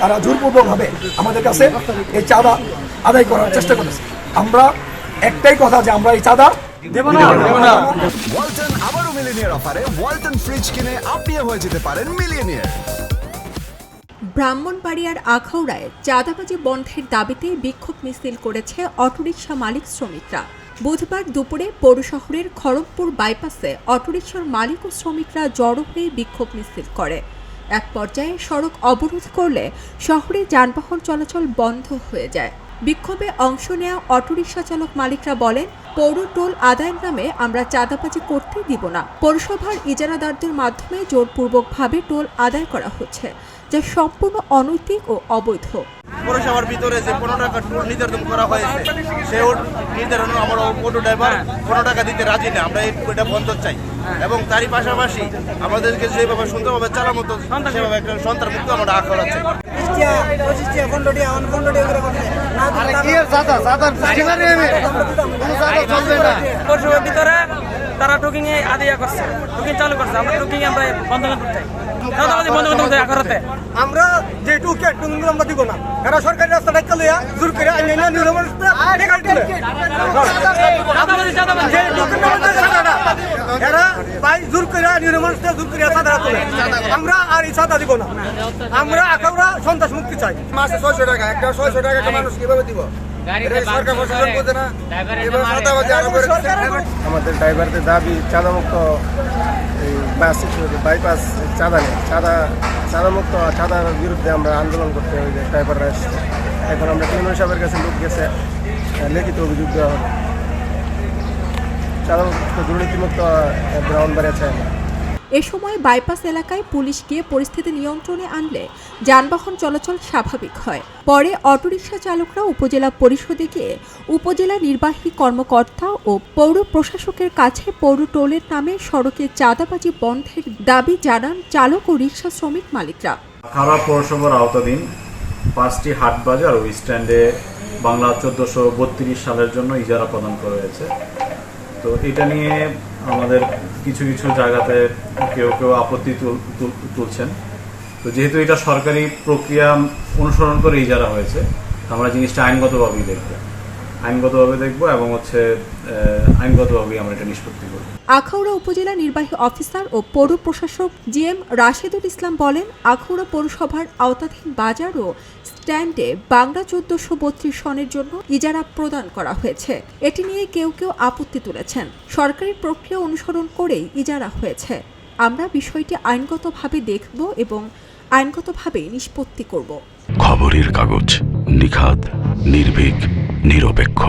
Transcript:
তারা জোরপূর্বক ভাবে আমাদের কাছে এই চাঁদা আদায় করার চেষ্টা করেছে। আমরা একটাই কথা যে আমরা এই চাঁদা ওয়ালটন আবারও মিলিনিয়ার অফারে। ওয়ালটন ফ্রিজ কিনে আপনিও হয়ে যেতে পারেন মিলিয়নিয়ার ব্রাহ্মণবাড়িয়ার আখাউড়ায় চাঁদাবাজি বন্ধের দাবিতে বিক্ষোভ মিছিল করেছে অটোরিকশা মালিক শ্রমিকরা। বুধবার দুপুরে পৌর শহরের খড়গপুর বাইপাসে অটোরিকশার মালিক ও শ্রমিকরা জড়ো হয়ে বিক্ষোভ মিছিল করে। এক পর্যায়ে সড়ক অবরোধ করলে শহরে যানবাহন চলাচল বন্ধ হয়ে যায়। বিক্ষোভে অংশ নেওয়া অটোরিকশা চালক মালিকরা বলেন, পৌর টোল আদায়ের নামে আমরা চাঁদাবাজি করতে দিব না। পৌরসভার ইজারাদারদের মাধ্যমে জোরপূর্বকভাবে টোল আদায় করা হচ্ছে, যা সম্পূর্ণ অনৈতিক ও অবৈধ। পৌরসভার ভিতরে যে পনেরো টাকা টোল নির্ধারণ করা হয়েছে সে নির্ধারণ আমার অটো ড্রাইভার পনেরো টাকা দিতে রাজি না। আমরা এটা বন্ধ চাই। এবং তারই পাশাপাশি আমাদেরকে যেভাবে সুন্দরভাবে চালানো তো সেভাবে একটা সন্তান মুক্ত আমরা চাই ভিতরে তারা টুকিং এ আদিয়া করছে টুকিং চালু করছে। আমরা টুকিং আমরা বন্ধ করতে আমরা যে টুকে টুঙ্গুলো আমরা দিব না। এরা সরকারি রাস্তা ডাক্তার লইয়া জোর করে আইনে এরা ভাই জোর করে নিরমান জোর করে সাদা তুলে আমরা আর এই সাদা দিব না। আমরা আখাউড়া সন্ত্রাস মুক্তি চাই। মাসে ছয়শো টাকা একটা ছয়শো টাকা একটা মানুষ কীভাবে দিব। আমাদের ড্রাইভারদের দাবি চাঁদামুক্ত এই বাস বাইপাস চাঁদা নেই। চাঁদা চাঁদামুক্ত চাঁদার বিরুদ্ধে আমরা আন্দোলন করতে যে ড্রাইভাররা এখন আমরা টিউন সাহেবের কাছে লোক গেছে লিখিত অভিযোগ দেওয়া হবে। দুর্নীতিমুক্ত না এ সময় বাইপাস এলাকায় পুলিশ গিয়ে পরিস্থিতি নিয়ন্ত্রণে আনলে যানবাহন চলাচল স্বাভাবিক হয়। পরে অটোরিকশা চালকরা উপজেলা পরিষদে গিয়ে উপজেলা নির্বাহী কর্মকর্তা ও পৌর প্রশাসকের কাছে পৌর টোলের নামে সড়কে চাঁদাবাজি বন্ধের দাবি জানান চালক ও রিক্সা শ্রমিক মালিকরা। খারাপ পৌরসভার আওতাধীন পাঁচটি হাট বাজার ও স্ট্যান্ডে বাংলা চোদ্দোশো বত্রিশ সালের জন্য ইজারা প্রদান করা হয়েছে। তো এটা নিয়ে আমাদের কিছু কিছু জায়গাতে কেউ কেউ আপত্তি তুল- তুল- তুলছেন। তো যেহেতু এটা সরকারি প্রক্রিয়া অনুসরণ করে ইজারা হয়েছে, আমরা জিনিসটা আইনগতভাবেই দেখব। আইনগতভাবে দেখব এবং হচ্ছে আইনগতভাবেই আমরা এটা নিষ্পত্তি করব। আখাউড়া উপজেলা নির্বাহী অফিসার ও পৌর প্রশাসক জি এম রাশেদুল ইসলাম বলেন আখাউড়া পৌরসভার আওতাধীন বাজার ও স্ট্যান্ডে বাংলা চোদ্দশো বত্রিশ সনের জন্য ইজারা প্রদান করা হয়েছে। এটি নিয়ে কেউ কেউ আপত্তি তুলেছেন। সরকারি প্রক্রিয়া অনুসরণ করেই ইজারা হয়েছে। আমরা বিষয়টি আইনগতভাবে দেখব এবং আইনগতভাবে নিষ্পত্তি করব। খবরের কাগজ নিখাদ নির্ভীক। নিরপেক্ষ।